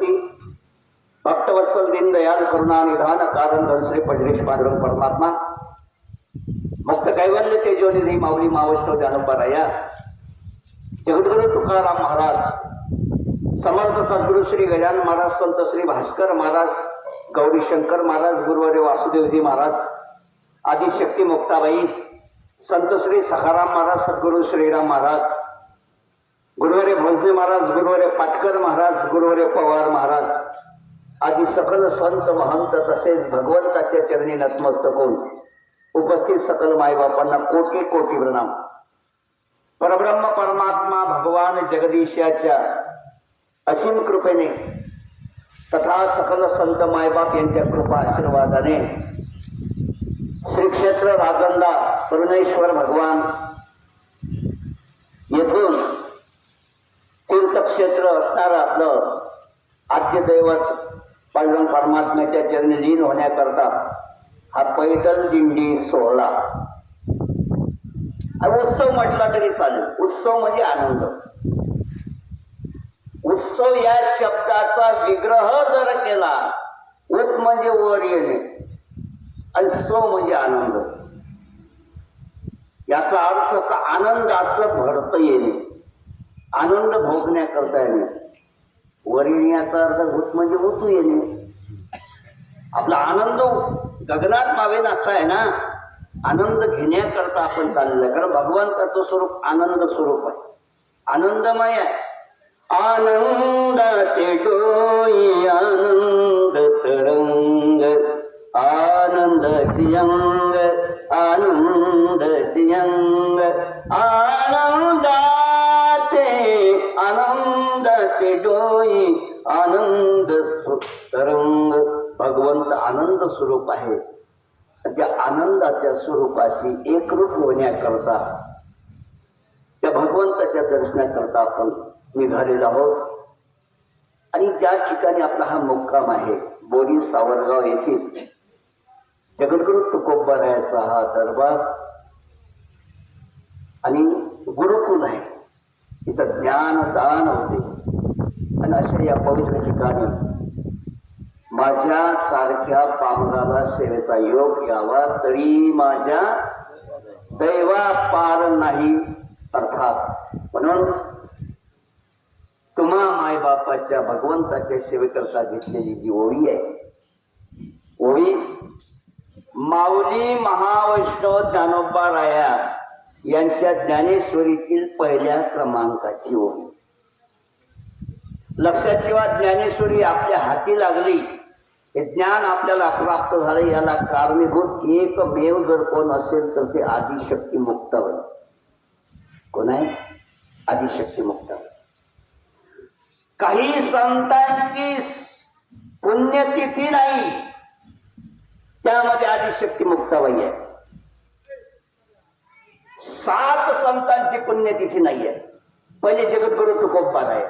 शक्ती भक्तवत्सल दिन दयाल करुणा निधान कारण धनश्री पंढरीश पांडुरंग परमात्मा. मुक्त कैवल्य तेजोनिधी माऊली मावष्ट जानपराया जगद्गुरु तुकाराम महाराज समर्थ सद्गुरु श्री गजान महाराज संत श्री भास्कर महाराज गौरीशंकर महाराज गुरुवारी वासुदेवजी महाराज आदिशक्ती मुक्ताबाई संत श्री सखाराम महाराज सद्गुरु श्रीराम महाराज गुरुवारे भोजने महाराज गुरुवारे पाटकर महाराज गुरुवारे पवार महाराज आदी सकल संत महंत तसेच भगवंताच्या चरणी नतमस्तक होऊन उपस्थित सकल मायबापांना कोटी कोटी प्रणाम. परब्रह्म परमात्मा भगवान जगदीशाच्या असीम कृपेने तथा सकल संत मायबाप यांच्या कृपा आशीर्वादाने श्री क्षेत्र राजंदा करुणेश्वर भगवान येथून तीर्थक्षेत्र असणारं आपलं. आद्यदैवत पांडुरंग परमात्म्याच्या चरणी लीन होण्याकरता हा पैदल दिंडी सोहळा. उत्सव म्हटला तरी चालेल. उत्सव म्हणजे आनंद. उत्सव या शब्दाचा विग्रह जर केला उत म्हणजे वर येणे आणि स्व म्हणजे आनंद. याचा अर्थ असा आनंदाचं भरत येणे. आनंद भोगण्याकरता येणे. वर याचा अर्थ भूत म्हणजे उतू येणे. आपला आनंद गगनात मावेन असा आहे ना आनंद घेण्याकरता आपण चाललेलं आहे. कारण भगवंताचं स्वरूप आनंद स्वरूप आहे. आनंदमय आहे. आनंदाचे डोई आनंद तरंग आनंदाची अंग आनंदाची अंग आनंदा आनंदाचे डोई आनंद तरंग. भगवंत आनंद स्वरूप आहे. त्या आनंदाच्या स्वरूपाशी एकरूप होण्याकरता त्या भगवंताच्या दर्शनाकरता आपण निघालेलो आहोत. आणि ज्या ठिकाणी आपला हा मुक्काम आहे बोरी सावरगाव येथील जगद्गुरु तुकोबारायाचा हा दरबार आणि गुरुकुल आहे. इथं ज्ञान दान होते. आणि अशा या पवित्र ठिकाणी. माझ्या सारख्या पाहुणाला सेवेचा योग यावा तरी माझ्या दैवा पार नाही. अर्थात म्हणून तुम्हा मायबापाच्या भगवंताच्या सेवेकरता घेतलेली जी ओळी आहे ओळी माऊली महावैष्णव ज्ञानोबा राया यांच्या ज्ञानेश्वरीतील पहिल्या क्रमांकाची ओळी. लक्षात ठेवा ज्ञानेश्वरी आपल्या हाती लागली हे ज्ञान आपल्याला प्राप्त झालं याला कारणीभूत एकमेव जर कोण असेल तर ते आदिशक्ती मुक्त होईल. कोण आहे? आदिशक्ती मुक्त काही संतांची पुण्यतिथी नाही त्यामध्ये आदिशक्ती मुक्ताबाई आहे सात संतांची पुण्यतिथी नाही आहे पहिले जगद्गुरु तुकोबार आहे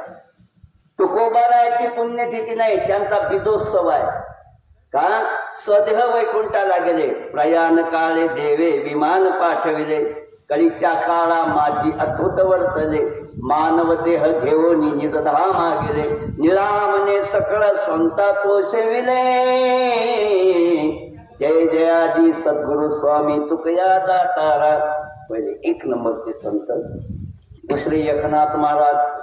तुकोबारायाची पुण्यतिथी नाही त्यांचा बीजोत्सव आहे. का? सदेह वैकुंठाला गेले प्रयाण काळे देवे विमान पाठविले. कळीच्या काळा माझी अद्भुत वर्तले. मानव देह घेऊन निज धामा गेले निरामने सकळ संता पोषविले जय जयाजी सद्गुरु स्वामी तुकया दातारा. पहिले एक नंबरचे संत. दुसरे एकनाथ महाराज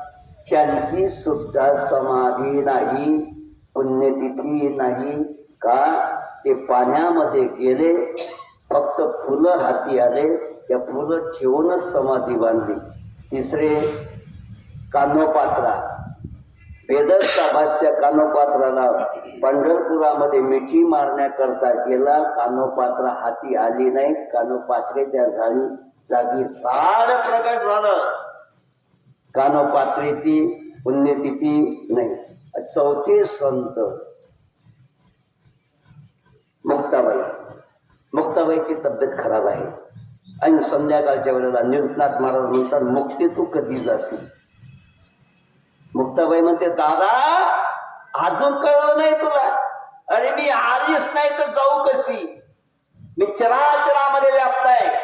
त्यांची सुद्धा समाधी नाही पुण्यतिथी नाही. का? ते पाण्यामध्ये गेले फक्त फुलं हाती आले त्या फुलं ठेवूनच समाधी बांधली. तिसरे कानोपात्रा. वेदसचा भाष्य कानोपात्राला पंढरपुरामध्ये मिठी मारण्याकरता गेला कानोपात्रा हाती आली नाही. कानोपात्रेच्या झाडी जागी साड प्रकट झालं. कानोपात्रेची पुण्यतिथी नाही. चौथे संत. मुक्ताबाई. मुक्ताबाईची तब्येत खराब आहे. आणि संध्याकाळच्या वेळेला निरुपनाथ महाराज म्हणतात मुक्ती तू कधी जाशील? मुक्ताबाई म्हणते दादा अजून कळलं नाही तुला. अरे मी आलीच नाही तर जाऊ कशी? मी चराचरामध्ये व्याप्त आहे.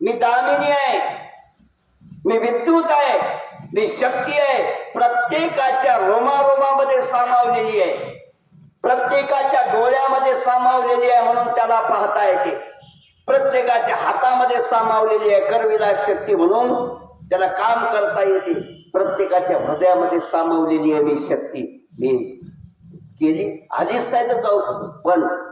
मी दामिनी आहे. मी विद्युत आहे. मी शक्ती आहे. प्रत्येकाच्या रोमारोमामध्ये सामावलेली आहे. प्रत्येकाच्या डोळ्यामध्ये सामावलेली आहे म्हणून त्याला पाहता येते. प्रत्येकाच्या हातामध्ये सामावलेली आहे करविलास शक्ती म्हणून त्याला काम करता येते. प्रत्येकाच्या हृदयामध्ये सामावलेली आहे मी शक्ती. मी केली. आलीच नाही तर जाऊ. पण